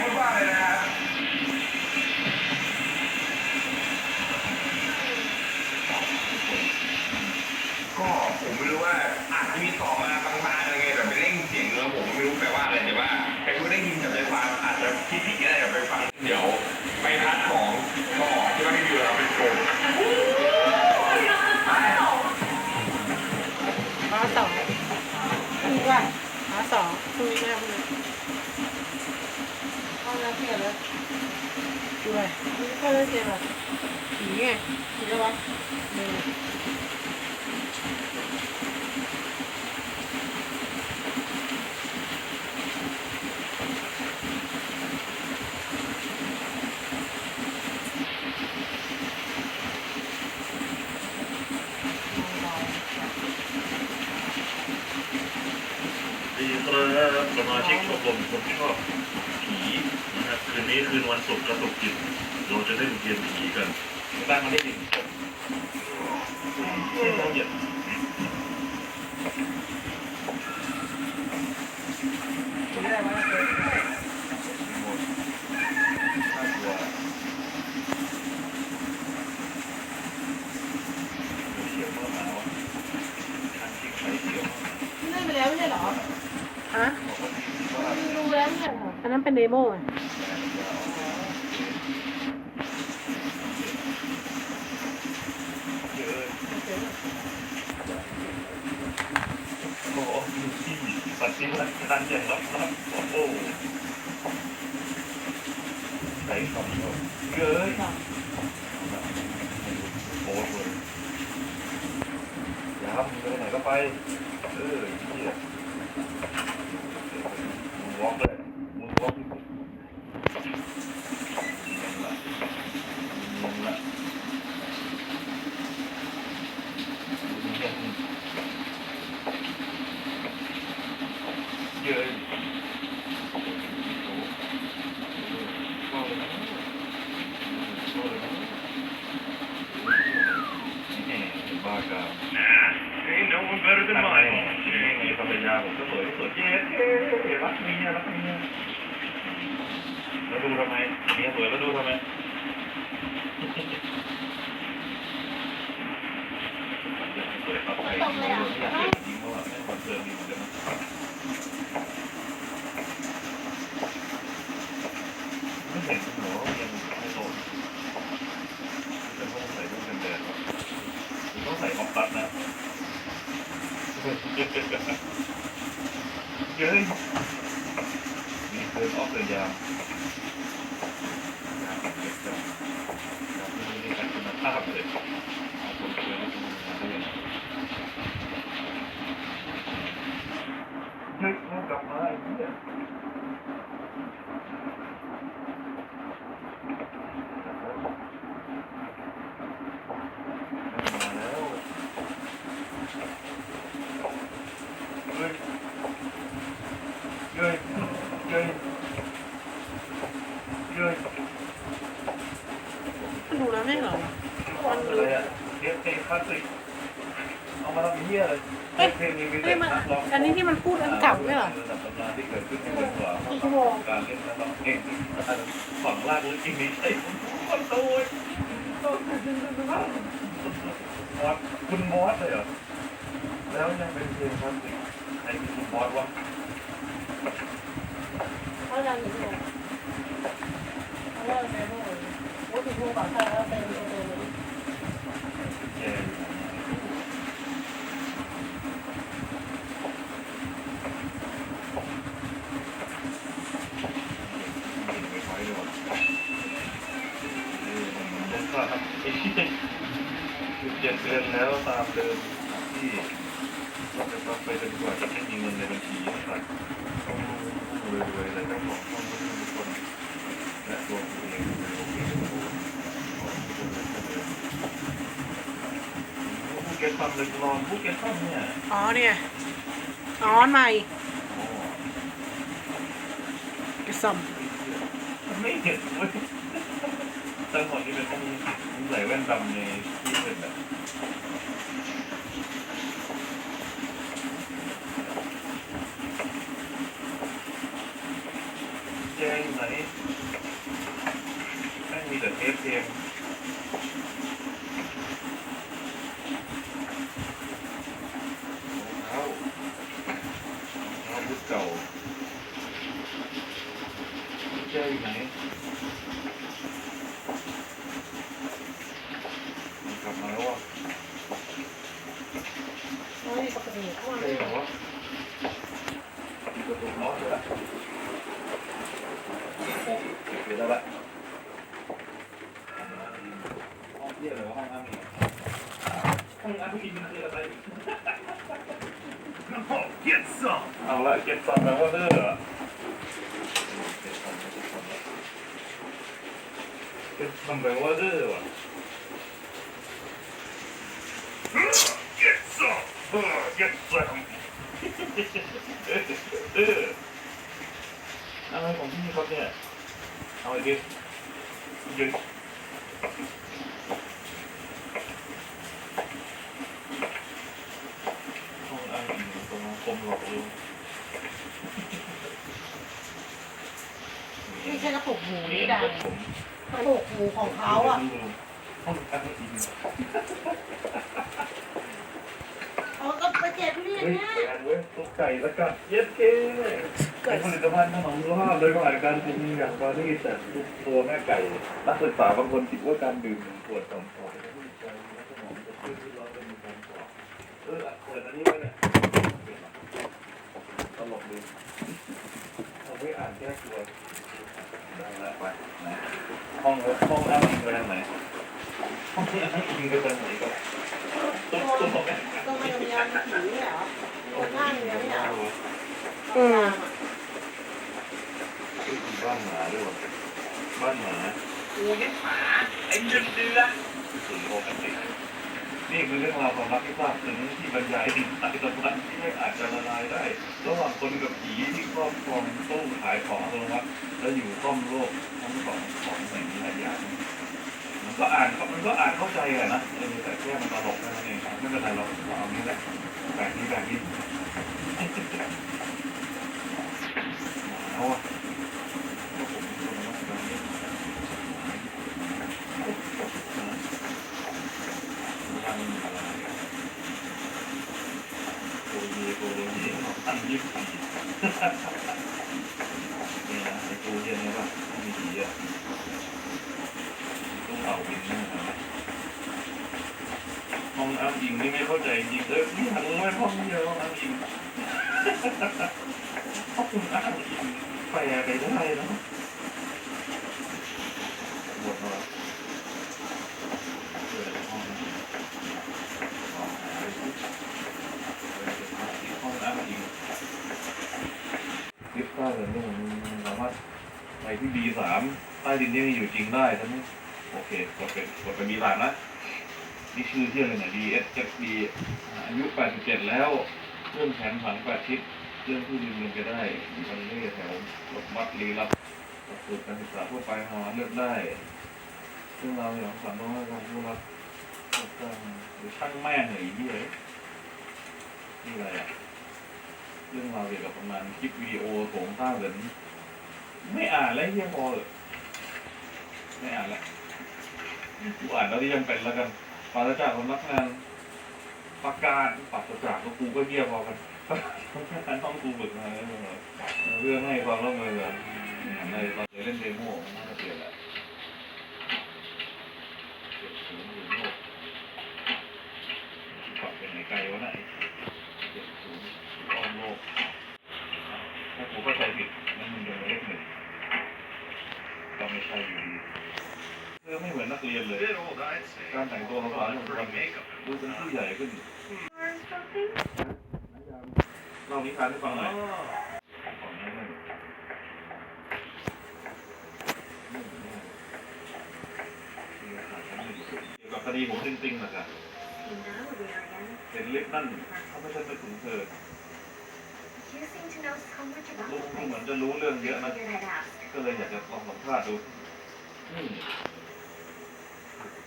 พูดว่าอะไรนะครับก็ผมไม่รู้ว่าอาจจะมีต่อมาบางบ้านอะไรเงี้ยแต่ไปเร่งเสียงเนื้อผมก็ไม่รู้แปลว่าอะไรแต่ว่าไอ้ผู้ได้ยินจากใจฟังอาจจะคิดผิดอะไรแบบไปฟังเดี๋ยวไปพัดของก็ที่ว่าให้ดูเราเป็นกลุ่มสองคือว่าสองคุอแม่คนนี้ ด้วยนี่ก็เลยเจ็บแบบผีไงผีแล้ววะดีครับสมาชิกชมรมคนชอบ ครับคืนนี้คืนวันศุกร์กระตุกจิตเราจะเล่นเกมผีกันบ้านมันได้ยินเราเหยียดคุยได้ว่าเกิดน่ากลัวเขียวมะพร้าวทานที่ไข่เขียวเล่นไปแล้วไม่ใช่เหรอฮะบอกว่าดูแล้วไม่ใช่เหรออันนั้นเป็นเดโมไง เยอะโอ้โหดูที่ ปฏิบัติการอย่างลับๆโอ้โหใส่คำว่าเยอะโอ้โหยามมึงไปไหนก็ไป เออเหี้ยมวอล์กเลยมึงวอล์กที่สุดมึงละมึงละมึงเยอะบ้ากา Ain't no one better than ไม mine มีภรรยาผมก็สวยสวยเจ๊เจ๊รักเมียรักเมียแล้วดูทำไมเมียสวยแล้วดูทำไมสวยปักใจไม่อยากเป็นจริงเพราะว่าคอนเสิร์ตมีเหมือนกันไม่เห็นหรอยังไม่โตจะต้องใส่ต้องเป็นแดดต้องใส่คอมปัสนะ เย้ยมีเดินออกเดินยยามเก็บจับยามที่มีการคุณภาพเลยเอาคนสวยาดูมาด้วยเฮ้ยมันกลับมาไอ้เนี่ยมาแล้วเฮ้ย เย้ยเย้ยเย้ย ดูแล้วไม่เหรอ มันเลยอะเรียกเพลงคลาสสิกเอามาทำเหี้ยเลยเพลงนี้มี เฮ้ แต่ ยมัน นักร้อง อันนี้ที่มันพูดอันเก่าไม่เหรอ ระดับตำนานที่เกิดขึ้นในเมืองกว่าการ เล่นนักร้องเก่งฝั่งลากลึกจริงนี่ใช่คุณคนโตยมอสคุณมอสเลยเหรอ แล้วยังเป็นเพลงคลาสสิกใครคือคุณมอสวะเขาดังอยู่ที่ไหนเขาเล่าเดโมโอ้ถูกพูดก่อนใช่แล้วเป็นตัวนี้แย่ จ็ดเดือนแล้วตามเดิมที่เราจะต้องไปจนกว่าจะไม่มีเงินในบัญชีนะครับต้องรวยๆและเจ้าของห้องทุกคนและตัวผมเองเป็นโอเคผู้เก็ตทำเลยรอนผู้เก็ตทำเนี่ยอ๋อเนี่ยอ๋อนใหม่อ๋อกระซ่อมไม่เห็นเว้ย ตั้งหมดนี่เป็นต้องใส่แว่นดำในที่เป็นแบบแจ้งไหนแม่งมีแต่เทปเพลงรองเท้า ลับมาแล้วว่ะ โอ้ยปกติเข้ามา เฮ้ ไม่ ย ได้ วะมีประตูล็อกเลยละ เปิดได้ละห้องเที่ยวหรือว่าห้องอ้างอิงห้องอ้างอิงมันคืออะไร Get some เอาละเก็บซัมแปลว่าเด้อเหรอเก็บซัมแปลว่าเด้อวะ Get some เออเก็บซัมเออเอออะไรของพี่ครับเนี่ย เอาไอ้ดิยืนห้องอ้างอิงตรงคมหลอกลวงไม่ใช่กระปุกหูนี่นี่ดัดังงผมกระปุกหูของเขาอะ ห้องอ้างอิงเขาก็ไป เก็บทุเรียนเฮ้ยเนี่ยนเว้ยตุ๊กไก่แล้วกันเย็ดเก้เป็นผลิตภัณฑ์ขนมสุขภาพโดยผ่านการปรุงอย่างปารีสแต่ทุกตัวแม่ไก่นักศึกษาบางคนคิดว่าการดื่มหนึ่งขวดสองขวดจะช่วยใจและสมองเปิดอันนี้ไว้เนี่ยตลกดีเอาไว้อ่านแก้ตัวได้แล้วไปนะห้องห้องอ้างอิงไปทางไหนห้องที่อ้างอิงไปทางไหนก็ตุ๊กตุ๊กต้อง เรียนผีเหรอคนนั่งเรียนไม่เหรออือืมมบ้านหมาด้วยวะบ้านหมาเรียนไอ้เดือนเดือนถึงโอกันตินี่คือเรื่องราวความรักที่ทราบถึงที่บรรยายถึงสายสัมพันธ์ที่ไม่อาจจะละลายได้ระหว่างคนกับผีที่ครอบครองตู้ขายของอัตโนมัติและอยู่ข้อมโลกทั้งสองของแห่งนี้หลายอย่างมันก็อ่านมันก็อ่านเข้าใจแหละนะเออแต่แค่มันตลกแค่นั้นเองครับ ไม่เป็นไรเราเราเอานี้แหละแบบนี้แบบนี้เอาอะก็ผมคนละแบบนี้ยังอะไรโอ้ยโอ้ยตั้งยี่สิบสี่นี่นะไอ้ตัวเย็นเนี่ยป่ะต้องมีผีอะต้องเอาบินนี่นะ ห้องอ้างอิงนี่ไม่เข้าใจจริงเออนี่หันไม่ห้องเดียวห้องอ้างอิงห้องอ้างอิงแปลไปได้เนาะบทมาเออห้องอ้างอิงห้องอ้างอิงลิฟต์ใต้ดินนี่มันสามารถไปที่ดีสามใต้ดินนี่อยู่จริงได้ทั้งโอเคกดเป็นกดเป็นดีสามนะ นี่ชื่อเที่ยงเลยนะดีเอสเอฟดีอายุ 87 แล้วเรื่องแผนผังแปดทิศเรื่องที่ลืมลืมไปได้มันเล่แถวรถบัสลีลับหลักสูตรการศึกษาทั่วไปหาเลือกได้เรื่องราวอย่างฝันว่าการผู้รับหรือช่างแม่เหนื่อยที่เลยนี่อะไรอะเรื่องราวเกี่ยวกับประมาณคลิปวิดีโอโถงต้าเหรินไม่อ่านแล้วเฮียพอเลยไม่อ่านแล้วกูอ่านแล้วที่ยังเป็นแล้วกัน ปราศจากสำนักงานประกาศปราศจากก็กูก็เยี่ยพอกันการต้องกูฝึกมาเรื่องให้ความร่วมมือกันในตอนเล่นเดโมน่าจะเปลี่ยนแหละเก็บถึงอยู่โลกปรับเป็นไหนไกลวะไหนะ เจ็ดศูนย์อ้อมโลกถ้าผมเข้าใจผิดนั่นมันยังเลขหนึ่งก็ไม่ใช่อยู่ดี เสื้อไม่เหมือนนักเรียนเลย bit old, I'd say. การแต่งตัวของเขาเนี่ย Pretty makeup. ดูเป็นผู้ใหญ่ขึ้นเล่านิทานให้ฟังหน่อย Oh. ของนั้นนั่นเกี่ยวกับคดีผมจริงๆนะครับเห็นลิฟต์นั่นเขาไม่ใช่ไปถึงเธอ You seem to know so much about รู้ the เหมือน place. จะรู้เรื่องเยอะนะ Figured I'd ask. ก็เลยอยากจะลองสัมภาษณ์ดูอืม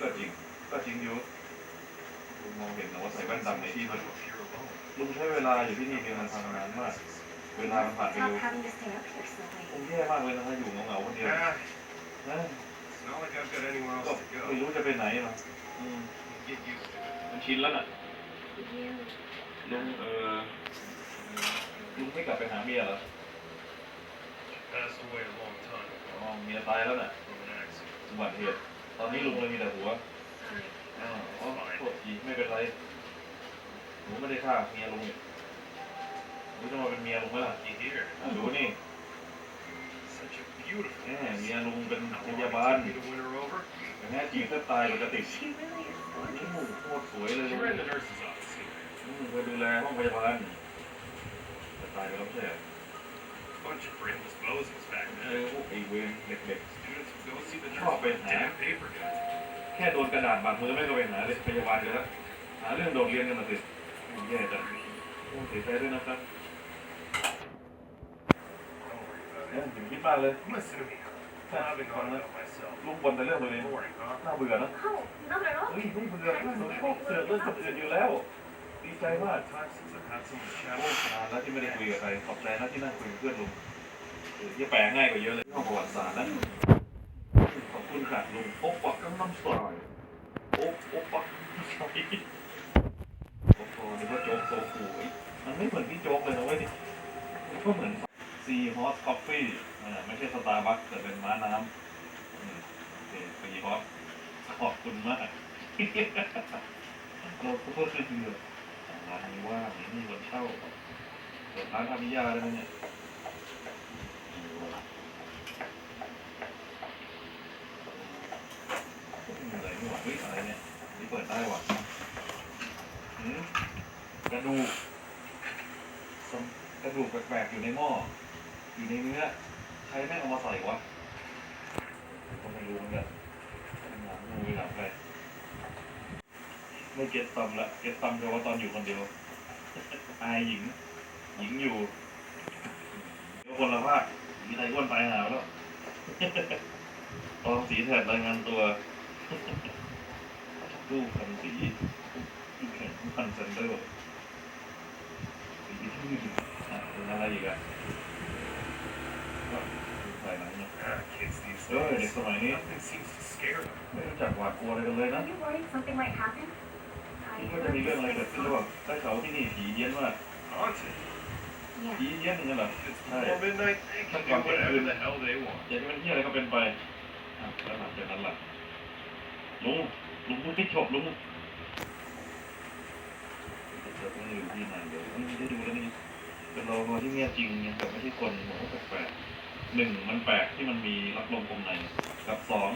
ก็จริงก็จริงอยู่ลุงมองเห็นนะว่าใส่แว่นดำในที่มันลุงใช้เวลาอยู่ที่นี่เป็นมันทำนานมาก เวลามันผ่านไป Stop เร็ว having to stay up here so ค late. งแย่มากเลยนะถ้าอยู่เหงาๆคนเดียว Ah, นะ it's not like I've got anywhere ก็ else to ไม่ go. รู้จะไปไหนหรอกอืม Get used to it. มันชินแล้วน่ะ You ลุงเออลุงไม่กลับไปหาเมียเหรอ Passed away a long time อ๋อเมียตายแล้วน่ะ from an accident. อุบัติเหตุ ตอนนี้ลุงเลยมีแต่หัว sorry. อ๋ออ๋อหนูไม่ได้ฆ่าเมียลุงเนี่ยหนูจะมาเป็นเมียลุงไหมล่ะ You here? อะดูนี่ Such a beautiful แม่เมียลุงเป็น How พ long ยา it บาล took me to win her over? แม่จีบแทบตายกว่าจะติด She really is นี่ gorgeous. โคตรสวยเลย She ลุง ran the nurse's office here. อืมเธอดูแลห้องพยาบาลจะตายไปแล้วไม่ใช่เหรอ Bunch of brainless bozos back เอ then. อพวกไอเวรเด็ก Students would go see the Oh, nurse with a man. damn paper gun. ๆแค่โดนกระดาษบาดมือไม่ก็ไปหาเลยพยาบาลเลยแล้วหาเรื่องโดดเรียนกันมาสิแย่จังโอ้เสียใจด้วยนะครับ Don't worry about เนี่ย it. ถึงคิดมากเลย Listen to me. I've been on about myself. ลุงบนแต่เรื่องตัวเอง Boring, huh? น่าเบื่อนะ Oh, not at all. เฮ้ยไม่เบื่อหนูชอบเสือกเรื่องคนอื่นอยู่แล้ว ดีใจมาก Time since I've had someone to โอ้ chat with. นานแล้วที่ไม่ได้คุยกับใครขอบใจนะที่นั่งคุยกับเพื่อนลุงเออที่แปลง่ายกว่าเยอะเลยห้องประวัติศาสตร์นะขอบ คุณค่ะลุงโอ๊ะปักกำน้ำสายโอ๊ะโอ๊ะปักน้ำสายโอ้โหนึกว่าโจ๊กโซคูเฮ้ยมันไม่เหมือนพี่โจ๊กเลยนะเว้ยมันก็เหมือนซีฮอตคอฟฟี่อ่าไม่ใช่สตาร์บัคแต่เป็นม้าน้ำอืมโอเคซีฮอตขอบคุณมากเราก็เพิ่งคือเดือร้านนี้ว่างไม่มีคนเช่าเปิดร้านทำนิยาได้ไหมเนี่ยมีอะไรไม่หวเฮ้ยอะไรเนี่ยนี่เปิดได้ว่ะหืมกระดูกกระดูกแปลกๆอยู่ในหม้อ อยู่ในเนื้อ ใครแม่งเอามาใส่วะก็ไม่รู้เหมือนกันหนังงูหนังไปไม่เก็ตซัมละ เก็ตซัมเฉพาตอนอยู่คนเดียว อายหญิง หญิงอยู่เดี๋ยวคนละภาคมีไทยอ้วนตายหาแล้วตองสีแถบรายงานตัว ลูกพันสีลูกแข่งพันเซนเดอร์สีที่อะเป็นอะไรอีกอะก็ดูใส่หนังเนี่ยเออเด็กสมัยนี้ไม่รู้จักหวาดกลัวอะไรกันเลยนะคิดว่าจะมีเรื่องอะไรเกิดขึ้นหรือเปล่าได้ข่าวว่าที่นี่ผีเย็นมากผีเย็นอย่างนั้นเหรอ It's Hey. before midnight. They can do whatever the hell they want. อยากจะเป็นที่อะไรก็เป็นไปอะแล้วหลังจากนั้นล่ะลุง ลุงพูดที่จบลุงจะต้องอยู่ที่ไหนเดี๋ยวไม่ได้ดูแล้วนี่เป็นราพอที่เงียจริงเนี่ยแบบไม่ใช่คนหัวแปลกๆหนึ่งมันแปลกที่มันมีรับลมคมในกับสอง